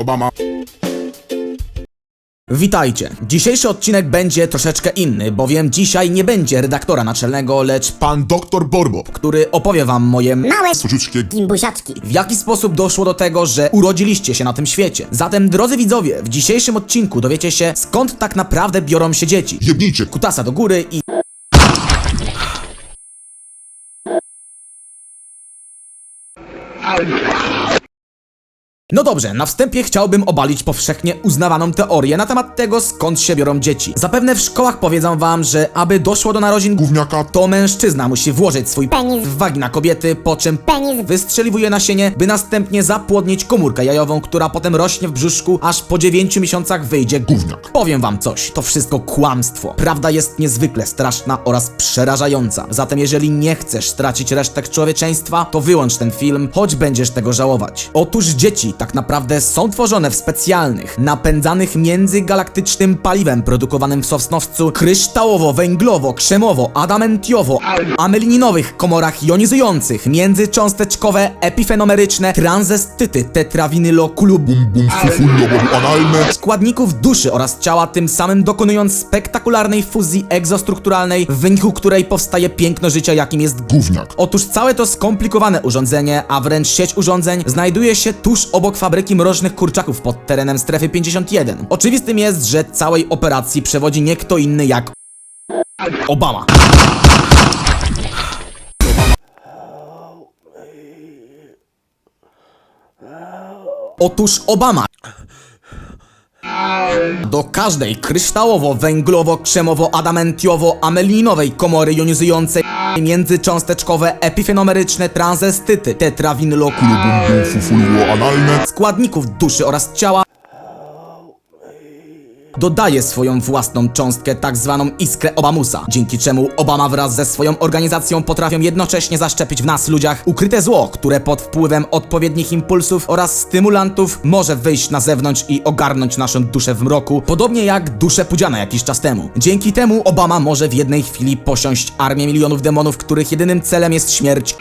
Obama. Witajcie. Dzisiejszy odcinek będzie troszeczkę inny, bowiem dzisiaj nie będzie redaktora naczelnego, lecz Pan doktor Borbo. który opowie wam moje Małe Słodziutkie gimbusiaczki. w jaki sposób doszło do tego, że urodziliście się na tym świecie. Zatem, drodzy widzowie, w dzisiejszym odcinku dowiecie się, skąd tak naprawdę biorą się dzieci. jebnijcie. Kutasa do góry i... and No dobrze, na wstępie chciałbym obalić powszechnie uznawaną teorię na temat tego, skąd się biorą dzieci. Zapewne w szkołach powiedzą wam, że aby doszło do narodzin Gówniaka. to mężczyzna musi włożyć swój Penis. w wagina kobiety, po czym Penis. wystrzeliwuje nasienie, by następnie zapłodnić komórkę jajową, która potem rośnie w brzuszku, aż po 9 miesiącach wyjdzie Gówniak. Powiem wam coś, to wszystko kłamstwo. Prawda jest niezwykle straszna oraz przerażająca. Zatem jeżeli nie chcesz stracić resztek człowieczeństwa, to wyłącz ten film, choć będziesz tego żałować. Otóż dzieci tak naprawdę są tworzone w specjalnych, napędzanych międzygalaktycznym paliwem produkowanym w Sosnowcu kryształowo-węglowo-krzemowo-adamentiowo-amelininowych komorach jonizujących, międzycząsteczkowe, epifenomeryczne, tranzestyty, tetrawinylokulub Bum bum fufullo bum analne. składników duszy oraz ciała, tym samym dokonując spektakularnej fuzji egzostrukturalnej, w wyniku której powstaje piękno życia, jakim jest Gówniak. Otóż całe to skomplikowane urządzenie, a wręcz sieć urządzeń, znajduje się tuż obok fabryki mrożnych kurczaków pod terenem strefy 51. Oczywistym jest, że całej operacji przewodzi nie kto inny jak Obama. Otóż Obama do każdej kryształowo-węglowo-krzemowo-adamentiowo-amelinowej komory jonizującej międzycząsteczkowe epifenomeryczne tranzestyty tetrawinylokulub Bum bum fufullo analne. składników duszy oraz ciała dodaje swoją własną cząstkę, tak zwaną iskrę Obamusa, dzięki czemu Obama wraz ze swoją organizacją potrafią jednocześnie zaszczepić w nas ludziach ukryte zło, które pod wpływem odpowiednich impulsów oraz stymulantów może wyjść na zewnątrz i ogarnąć naszą duszę w mroku, podobnie jak duszę Pudziana jakiś czas temu. Dzięki temu Obama może w jednej chwili posiąść armię milionów demonów, których jedynym celem jest śmierć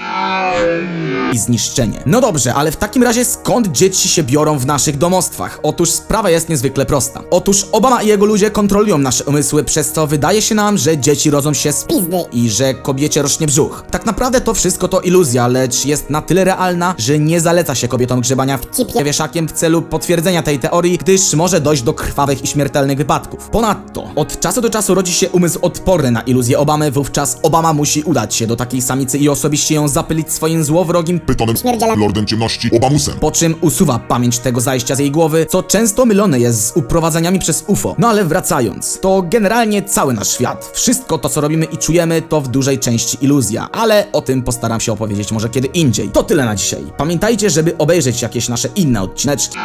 i zniszczenie. No dobrze, ale w takim razie skąd dzieci się biorą w naszych domostwach? Otóż sprawa jest niezwykle prosta. Otóż Obama i jego ludzie kontrolują nasze umysły, przez co wydaje się nam, że dzieci rodzą się z Pizdy. i że kobiecie rośnie brzuch. Tak naprawdę to wszystko to iluzja, lecz jest na tyle realna, że nie zaleca się kobietom grzebania w Cipie. wieszakiem w celu potwierdzenia tej teorii, gdyż może dojść do krwawych i śmiertelnych wypadków. Ponadto, od czasu do czasu rodzi się umysł odporny na iluzję Obamy, wówczas Obama musi udać się do takiej samicy i osobiście ją zapylić swoim złowrogim Pytonem. Śmierdziela. Lordem ciemności. Obamusem. po czym usuwa pamięć tego zajścia z jej głowy, co często mylone jest z uprowadzeniami przez UFO. No ale wracając, to generalnie cały nasz świat, wszystko to co robimy i czujemy to w dużej części iluzja, ale o tym postaram się opowiedzieć może kiedy indziej. To tyle na dzisiaj. Pamiętajcie, żeby obejrzeć jakieś nasze inne odcineczki.